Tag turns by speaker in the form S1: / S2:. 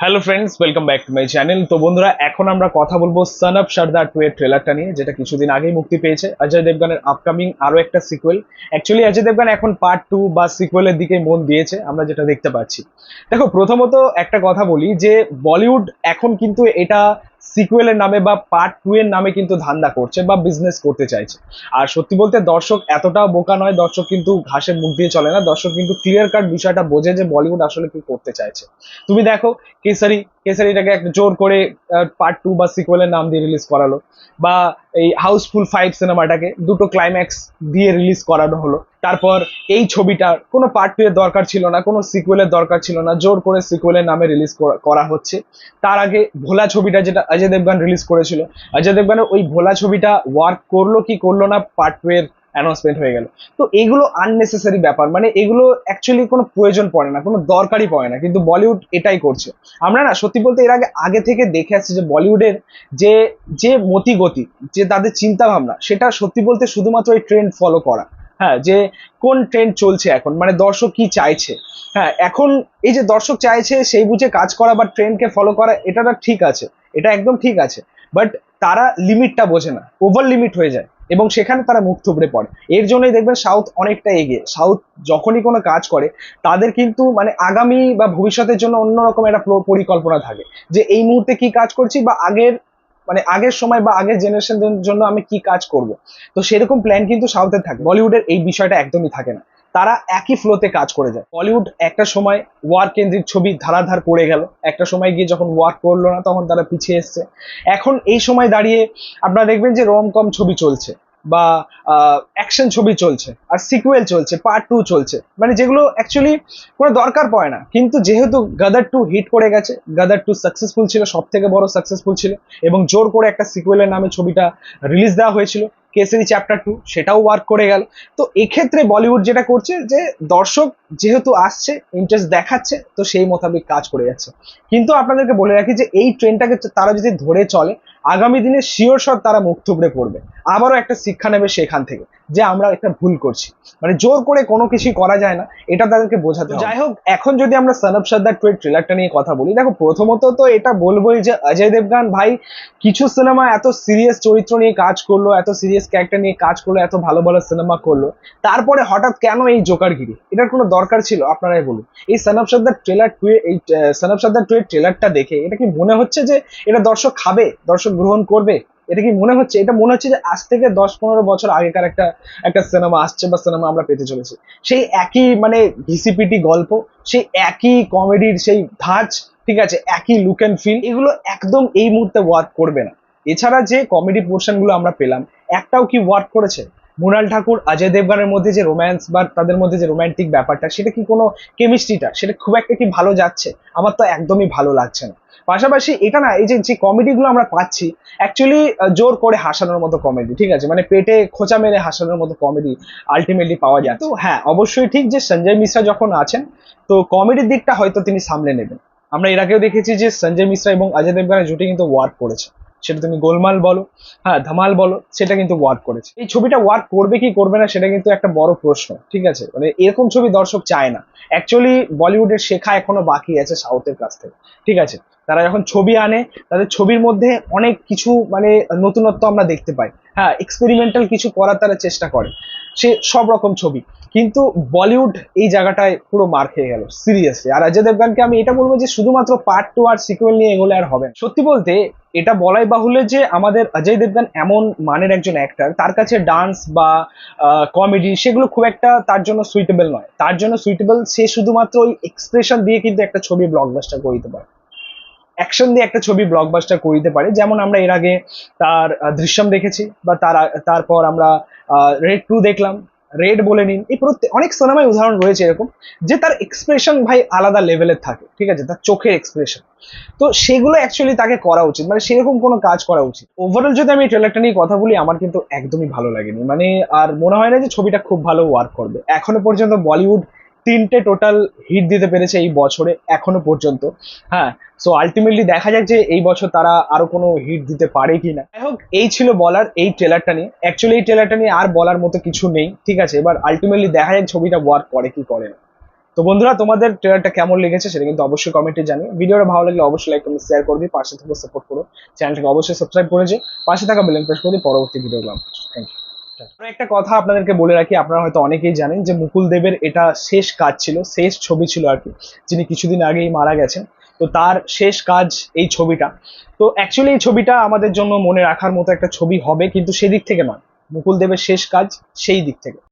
S1: Hello friends welcome back to my channel তো বন্ধুরা, এখন আমরা কথা বলব সান আপ সারদার টু এর ট্রেলারটা নিয়ে, যেটা কিছুদিন আগেই মুক্তি পেয়েছে। অজয় দেবগানের আপকামিং আরও একটা সিকুয়েল অ্যাকচুয়ালি অজয় দেবগান এখন পার্ট টু বা সিকুয়েলের দিকে মন দিয়েছে, আমরা যেটা দেখতে পাচ্ছি। দেখো, প্রথমত একটা কথা বলি যে বলিউড এখন কিন্তু এটা সিকুয়েলের নামে বা পার্ট টু এর নামে কিন্তু ধান্দা করছে বা বিজনেস করতে চাইছে। আর সত্যি বলতে দর্শক এতটা বোকা নয়, দর্শক কিন্তু ঘাসে মুখ দিয়ে চলে না, দর্শক কিন্তু ক্লিয়ার কাট বিষয়টা বোঝে যে বলিউড আসলে কি করতে চাইছে। তুমি দেখো কেসারি কেসারিটাকে একটা জোর করে পার্ট টু বা সিকুয়েলের নাম দিয়ে রিলিজ করালো। বা এই হাউসফুল ফাইভ সিনেমাটাকে দুটো ক্লাইম্যাক্স দিয়ে রিলিজ করানো হলো। তারপর এই ছবিটার কোনো পার্ট টু এর দরকার ছিল না, কোনো সিকুয়েলের দরকার ছিল না, জোর করে সিকুয়েলের নামে রিলিজ করা হচ্ছে। তার আগে ভোলা ছবিটা যেটা অজয় দেবগান রিলিজ করেছিল, অজয় দেবগানের ওই ভোলা ছবিটা ওয়ার্ক করল কি করল না পার্ট টু এর অ্যানাউন্সমেন্ট হয়ে গেল। তো এগুলো আননেসেসারি ব্যাপার। মানে এগুলো অ্যাকচুয়ালি কোনো প্রয়োজন পড়ে না, কোনো দরকারই পড়ে না। কিন্তু বলিউড এটাই করছে। আমরা না সত্যি বলতে এর আগে আগে থেকে দেখে আসছি যে বলিউডের যে যে মতিগতি, যে তাদের চিন্তা ভাবনা সেটা সত্যি বলতে শুধুমাত্র এই ট্রেন্ড ফলো করা। হ্যাঁ যে কোন ট্রেন্ড চলছে এখন মানে দর্শক কি চাইছে? হ্যাঁ এখন এই যে দর্শক চাইছে সেই বুঝে কাজ করা বা ট্রেন্ডকে ফলো করা, এটা ঠিক আছে। এটা একদম ঠিক আছে। বাট তারা লিমিটটা বোঝে না। ওভার লিমিট হয়ে যায়। এবং সেখানে তারা মুখ থুবড়ে পড়ে। এর জন্যই দেখবেন সাউথ অনেকটা এগিয়ে। সাউথ যখনই কোনো কাজ করে, তাদের কিন্তু মানে আগামী বা ভবিষ্যতের জন্য অন্যরকম একটা পরিকল্পনা থাকে যে এই মুহূর্তে কি কাজ করছি বা আগের মানে আগের সময় বা আগের জেনারেশনের জন্য আমি কি কাজ করব। তো সেরকম প্ল্যান কিন্তু সাউথের থাকে। বলিউডের এই বিষয়টা একদমই থাকে না। তারা একই ফ্লোতে কাজ করে যায়। বলিউড একটা সময় ওয়ার কেন্দ্রিক ছবি ধারাধার করে গেল। একটা সময় গিয়ে যখন ওয়ার করল না, তখন তারা পিছিয়ে এসছে। এখন এই সময় দাঁড়িয়ে আপনারা দেখবেন যে রম কম ছবি চলছে বা অ্যাকশন ছবি চলছে আর সিকুয়েল চলছে পার্ট টু চলছে। মানে যেগুলো অ্যাকচুয়ালি কোনো দরকার পড়ে না। কিন্তু যেহেতু গাদার টু হিট করে গেছে গাদার টু সাকসেসফুল ছিল সব থেকে বড় সাকসেসফুল ছিল এবং জোর করে একটা সিকুয়েলের নামে ছবিটা রিলিজ দেওয়া হয়েছিল। কেসারি চ্যাপ্টার টু সেটাও ওয়ার্ক করে গেল। তো এক্ষেত্রে বলিউড যেটা করছে যে, দর্শক যেহেতু আসছে ইন্টারেস্ট দেখাচ্ছে, তো সেই মোতাবেক কাজ করে যাচ্ছে। কিন্তু আপনাদেরকে বলে রাখি যে, এই ট্রেনটাকে তারা যদি ধরে চলে আগামী দিনে শিওর সব তারা মুখ থুবড়ে পড়বে। আবারও একটা শিক্ষা নেবে সেখান থেকে যে আমরা একটা ভুল করছি। মানে জোর করে কোনো কিছুই করা যায় না, এটা তাদেরকে বোঝাতে যাই হোক, এখন যদি আমরা সনব সর্দার টুয়েট ট্রেলারটা নিয়ে কথা বলি, দেখো প্রথমত তো এটা বলবোই যে অজয় দেবগান ভাই, কিছু সিনেমা এত সিরিয়াস চরিত্র নিয়ে কাজ করল, এত সিরিয়াস ক্যারেক্টার নিয়ে কাজ করল, এত ভালো ভালো সিনেমা করল, তারপরে হঠাৎ কেন এই জোকারগিরি এটার কোনো দরকার ছিল? আপনারাই বলুন। এই সনব সর্দার ট্রেলার টুয়ে এই সনব সর্দার টুয়েট ট্রেলারটা দেখে এটা কি মনে হচ্ছে যে এটা দর্শক খাবে? দর্শক গ্রহণ করবে? এটা কি মনে হচ্ছে? এটা মনে হচ্ছে যে আজ থেকে দশ পনেরো বছর আগেকার একটা একটা সিনেমা আসছে বা সিনেমা আমরা পেতে চলেছি। সেই একই মানে ভিসিপিটি গল্প, সেই একই কমেডির সেই ধাঁচ, ঠিক আছে, একই লুক অ্যান্ড ফিল এগুলো একদম এই মুহূর্তে ওয়ার্ক করবে না। এছাড়া যে কমেডি পোর্শনগুলো আমরা পেলাম, একটাও কি ওয়ার্ক করেছে? মৃণাল ঠাকুর, অজয় দেবগানের মধ্যে যে রোম্যান্স বা তাদের মধ্যে যে রোম্যান্টিক ব্যাপারটা, সেটা কি কোনো কেমিস্ট্রিটা সেটা খুব একটা কি ভালো যাচ্ছে? আমার তো একদমই ভালো লাগছে না। পাশাপাশি এটা না, এই যে যে কমেডিগুলো আমরা পাচ্ছি অ্যাকচুয়ালি জোর করে হাসানোর মতো কমেডি ঠিক আছে? মানে পেটে খোঁচা মেরে হাসানোর মতো কমেডি আলটিমেটলি পাওয়া যায় তো হ্যাঁ অবশ্যই ঠিক যে সঞ্জয় মিশ্রা যখন আছেন, তো কমেডির দিকটা হয়তো তিনি সামলে নেবেন। আমরা এর আগেও দেখেছি যে সঞ্জয় মিশ্রা এবং অজয় দেবগানের জুটি কিন্তু ওয়ার্ক করেছে। সেটা তুমি গোলমাল বলো হ্যাঁ ধামাল বলো, সেটা কিন্তু ওয়ার্ক করেছে। এই ছবিটা ওয়ার্ক করবে কি করবে না, সেটা কিন্তু একটা বড় প্রশ্ন, ঠিক আছে? মানে এরকম ছবি দর্শক চায় না। অ্যাকচুয়ালি বলিউডের শেখা এখনও বাকি আছে সাউথের কাছ থেকে, ঠিক আছে? তারা যখন ছবি আনে, তাদের ছবির মধ্যে অনেক কিছু মানে নতুনত্ব আমরা দেখতে পাই। হ্যাঁ এক্সপেরিমেন্টাল কিছু করার তারা চেষ্টা করে। সে সব রকম ছবি। কিন্তু বলিউড এই জায়গাটায় পুরো মার খেয়ে গেল সিরিয়াসলি আর অজয় দেবগানকে আমি এটা বলব যে, শুধুমাত্র পার্ট টু আর সিকুয়েল নিয়ে এগুলো আর হবে সত্যি বলতে, এটা বলাই বাহুল্য যে, আমাদের অজয় দেবগান এমন মানের একজন অ্যাক্টার তার কাছে ডান্স বা কমেডি সেগুলো খুব একটা তার জন্য সুইটেবল নয়। তার জন্য সুইটেবল সে শুধুমাত্র ওই এক্সপ্রেশন দিয়ে কিন্তু একটা ছবি ব্লকবাস্টার করে দিতে পারে। অ্যাকশন দিয়ে একটা ছবি ব্লকবাস্টার করে দিতে পারে। যেমন আমরা এর আগে তার দৃশ্যম দেখেছি বা তার, তারপর আমরা রেড টু দেখলাম। রেড বলে নিন। এই প্রত্যেক অনেক সিনেমায় উদাহরণ রয়েছে এরকম যে তার এক্সপ্রেশন ভাই আলাদা লেভেলের থাকে, ঠিক আছে? তার চোখের এক্সপ্রেশন তো সেগুলো অ্যাকচুয়ালি তাকে করা উচিত। মানে সেরকম কোনো কাজ করা উচিত। ওভারঅল যদি আমি ট্রেলারটা নিয়ে কথা বলি, আমার কিন্তু একদমই ভালো লাগেনি। মানে আর মনে হয় না যে ছবিটা খুব ভালো ওয়ার্ক করবে। এখনও পর্যন্ত বলিউড তিনটে টোটাল হিট দিতে পেরেছে এই বছরে এখনও পর্যন্ত। হ্যাঁ সো আলটিমেটলি দেখা যাক যে এই বছর তারা আরও কোনো হিট দিতে পারে কি না হোক, এই ছিল বলার এই ট্রেলারটা নিয়ে। অ্যাকচুয়ালি এই ট্রেলারটা নিয়ে আর বলার মতো কিছু নেই, ঠিক আছে? এবার আলটিমেটলি দেখা যাক ছবিটা ওয়ার্ক করে কি করে না। তো বন্ধুরা, তোমাদের ট্রেলারটা কেমন লেগেছে সেটা কিন্তু অবশ্যই কমেন্টে জানিও। ভিডিওটা ভালো লাগলে অবশ্যই লাইক কমেন্ট শেয়ার করে দিই পাশে থেকে সাপোর্ট করো। চ্যানেলটাকে অবশ্যই সাবস্ক্রাইব করে যে পাশে থাকা বেল প্রেস করে পরবর্তী ভিডিওগুলো থ্যাংক ইউ আরও একটা কথা আপনাদেরকে বলে রাখি, আপনারা হয়তো অনেকেই জানেন যে মুকুল দেবের এটা শেষ কাজ ছিল, শেষ ছবি ছিল আর কি, যিনি কিছুদিন আগেই মারা গেছেন। তো তার শেষ কাজ এই ছবিটা। তো অ্যাকচুয়ালি এই ছবিটা আমাদের জন্য মনে রাখার মতো একটা ছবি হবে, কিন্তু সেদিক থেকে নয়। মুকুল দেবের শেষ কাজ সেই দিক থেকে।